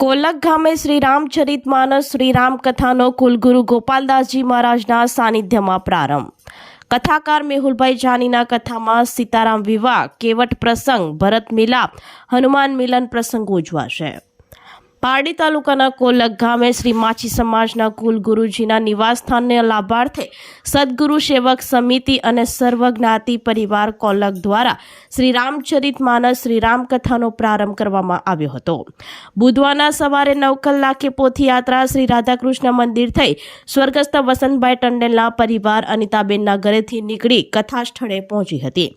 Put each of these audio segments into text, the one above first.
કોલક ગામે શ્રી રામચરિત માનસ શ્રી રામકથાનો કુલગુરુ ગોપાલદાસજી મહારાજના સાનિધ્યમાં પ્રારંભ. કથાકાર મેહુલભાઈ જાનીના કથામાં સીતારામ વિવાહ, કેવટ પ્રસંગ, ભરત મિલાપ, હનુમાન મિલન પ્રસંગ ઉજવાશે. પારડી તાલુકાના કોલક ગામે શ્રી માછી સમાજના કુલગુરુજીના નિવાસસ્થાનને લાભાર્થે સદગુરુ સેવક સમિતિ અને સર્વજ્ઞાતિ પરિવાર કોલક દ્વારા શ્રી રામચરિત માનસ શ્રી રામકથાનો પ્રારંભ કરવામાં આવ્યો હતો. બુધવારના સવારે નવ કલાકે પોથીયાત્રા શ્રી રાધાકૃષ્ણ મંદિર થઈ સ્વર્ગસ્થ વસંતભાઈ ટંડેલના પરિવાર અનિતાબેનના ઘરેથી નીકળી કથા સ્થળે પહોંચી હતી.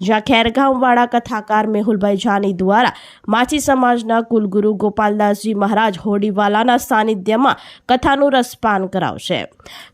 જ્યાં ખેરગામવાળા કથાકાર મેહુલભાઈ જાની દ્વારા માછી સમાજના કુલગુરુ ગોપાલદાસજી મહારાજ હોડીવાલાના સાનિધ્યમાં કથાનું રસપાન કરાવશે.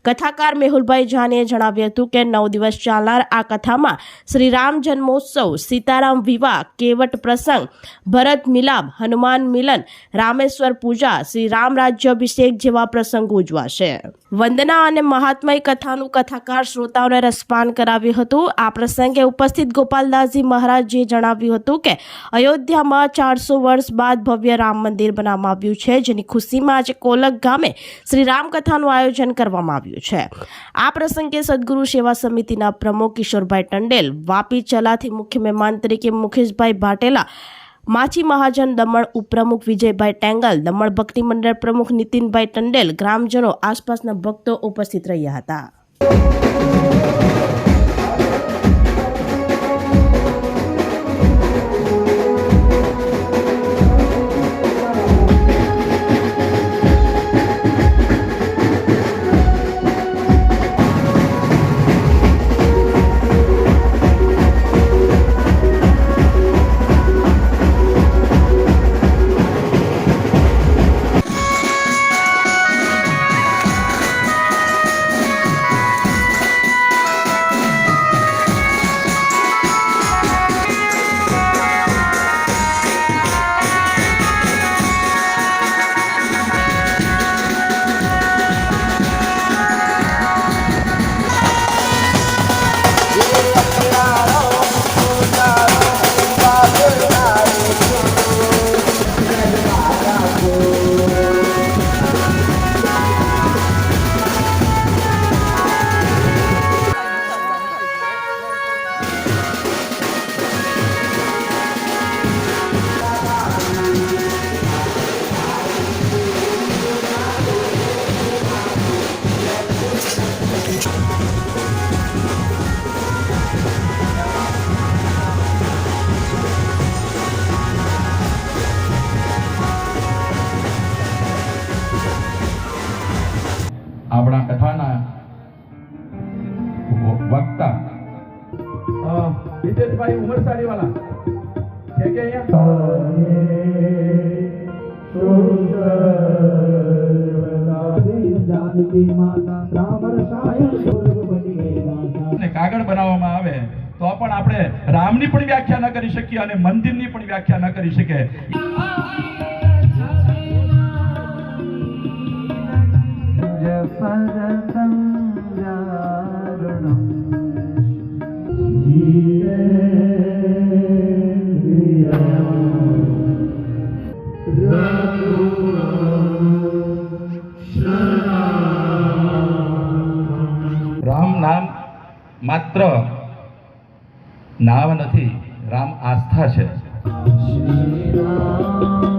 કથાકાર મેહુલભાઈ જાનીએ જણાવ્યું હતું કે નવ દિવસ ચાલનાર આ કથામાં શ્રી રામ જન્મોત્સવ, સીતારામ વિવાહ, કેવટ પ્રસંગ, ભરત મિલાપ, હનુમાન મિલન, રામેશ્વર પૂજા શ્રી રામ રાજ્યાભિષેક જેવા પ્રસંગો ઉજવાશે. વંદના અને મહાત્મય કથાનું કથાકાર શ્રોતાઓને રસપાન કરાવ્યું હતું. આ પ્રસંગે ઉપસ્થિત ગોપાલદાસજી મહારાજજીએ જણાવ્યું હતું કે અયોધ્યામાં ચારસો વર્ષ બાદ ભવ્ય રામ મંદિર બનાવવામાં આવ્યું છે, જેની ખુશીમાં આજે કોલક ગામે શ્રી રામકથાનું આયોજન કરવામાં આવ્યું છે. આ પ્રસંગે સદગુરુ સેવા સમિતિના પ્રમુખ કિશોરભાઈ ટંડેલ, વાપી ચલાથી મુખ્ય મહેમાન તરીકે મુકેશભાઈ ભાટેલા, માછી મહાજન દમણ ઉપપ્રમુખ વિજયભાઈ ટેંગલ, દમણ ભક્તિ મંડળ પ્રમુખ નીતિનભાઈ ટંડેલ, ગ્રામજનો આસપાસના ભક્તો ઉપસ્થિત રહ્યા હતા. ભાઈ ઉમરસારી વાળા છે કે કાગળ બનાવવામાં આવે, તો પણ આપણે રામની પણ વ્યાખ્યા ન કરી શકીએ અને મંદિરની પણ વ્યાખ્યા ન કરી શકીએ. જપ રામ નામ માત્ર નામ નથી રામ આસ્થા છે શ્રી રામ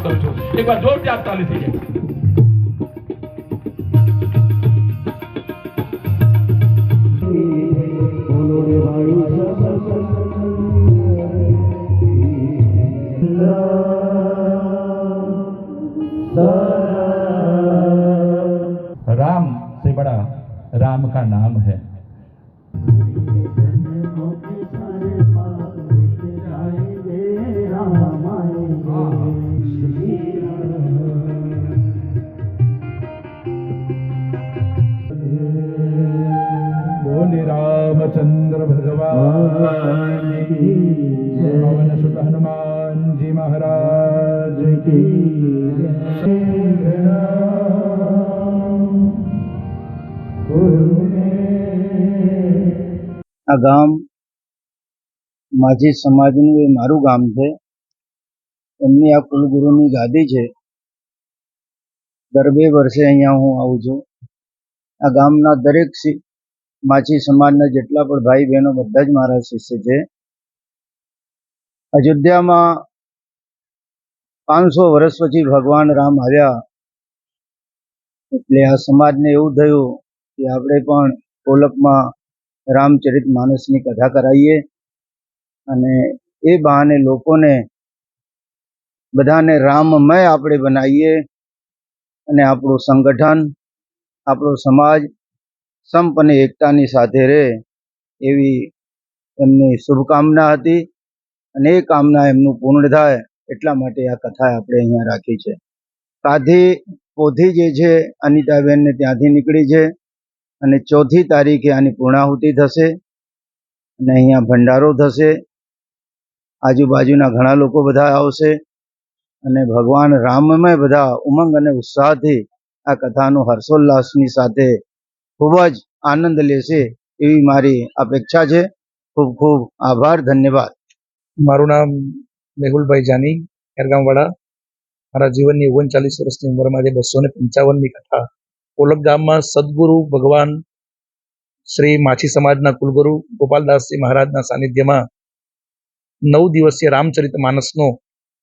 एक बार ज़ोर से आप ताली थी राम से बड़ा राम का नाम है। મહારાજ કી આ ગામ માજી સમાજનું એ મારું ગામ છે. એમની આ કુલગુરુની ગાદી છે. દર બે વર્ષે અહીંયા હું આવું છું. આ ગામના દરેક માછી સમાજના જેટલા પણ ભાઈ બહેનો બધા જ મારા શિષ્ય છે. અયોધ્યામાં પાંચસો વર્ષ પછી ભગવાન રામ આવ્યા. એટલે આ સમાજને એવું થયું કે આપણે પણ કોલપમાં રામચરિત માનસની કથા કરાવીએ અને એ બહાને લોકોને બધાને રામમય આપણે બનાવીએ અને આપણું સંગઠન, આપણો સમાજ સંપ અને એકતાની સાથે રહે એવી એમની શુભકામના હતી અને એ કામના એમનું પૂર્ણ થાય. એટલા માટે આ કથા આપણે અહીંયા રાખી છે. કાધી પોથી જે છે, અનિતાબેનને ત્યાંથી નીકળી છે અને ચોથી તારીખે આની પૂર્ણાહુતિ થશે અને અહીંયા ભંડારો થશે. આજુબાજુના ઘણા લોકો બધા આવશે અને ભગવાન રામમય બધા ઉમંગ અને ઉત્સાહથી આ કથાનો હર્ષોલ્લાસની સાથે ખૂબ જ આનંદ લેશે એવી મારી અપેક્ષા છે. ખૂબ ખૂબ આભાર, ધન્યવાદ. મારું નામ મેહુલભાઈ જાની ખેરગામવાડા મારા જીવનની ઓગણચાલીસ વર્ષની ઉંમરમાં જે બસો ને પંચાવનની કથા. કોલક ગામમાં સદગુરુ ભગવાન શ્રી માછી સમાજના કુલગુરુ ગોપાલદાસજી મહારાજના સાનિધ્યમાં નવ દિવસીય રામચરિત માનસનો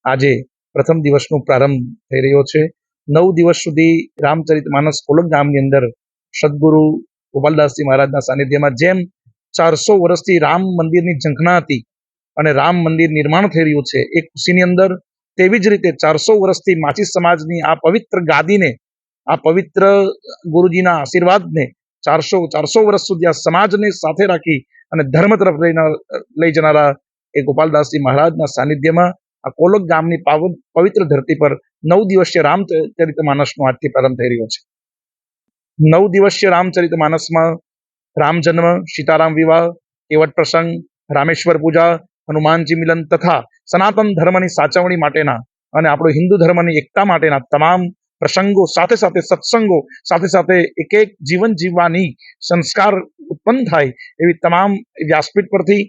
આજે પ્રથમ દિવસનો પ્રારંભ થઈ રહ્યો છે. નવ દિવસ સુધી રામચરિત માનસ કોલક ગામની અંદર સદગુરુ ગોપાલદાસજી મહારાજના સાનિધ્યમાં જેમ ચારસો વર્ષથી રામ મંદિરની ઝંખના હતી અને રામ મંદિર નિર્માણ થઈ રહ્યું છે. એ ખુશીની અંદર તેવી જ રીતે ચારસો વર્ષથી માચી સમાજની આ પવિત્ર ગાદીને, આ પવિત્ર ગુરુજીના આશીર્વાદને ચારસો ચારસો વર્ષ સુધી આ સમાજને સાથે રાખી અને ધર્મ તરફ લઈ જનારા એ ગોપાલદાસજી મહારાજના સાનિધ્યમાં આ કોલક ગામની પાવન પવિત્ર ધરતી પર નવ દિવસીય રામચરિત માનસનો આજથી પ્રારંભ થઈ રહ્યો છે. નવ દિવસીય રામચરિત માનસમાં રામ જન્મ, સીતારામ વિવાહ, કેવટ પ્રસંગ, રામેશ્વર પૂજા હનુમાનજી મિલન તથા સનાતન ધર્મની સાચવણી માટેના અને આપણો હિન્દુ ધર્મની એકતા માટેના તમામ પ્રસંગો સાથે સાથે સત્સંગો સાથે સાથે એક એક જીવન જીવવાની સંસ્કાર ઉત્પન્ન થાય એવી તમામ વ્યાસપીઠ પરથી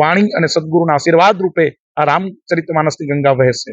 વાણી અને સદગુરુના આશીર્વાદ રૂપે આ રામચરિત માનસની ગંગા વહેશે.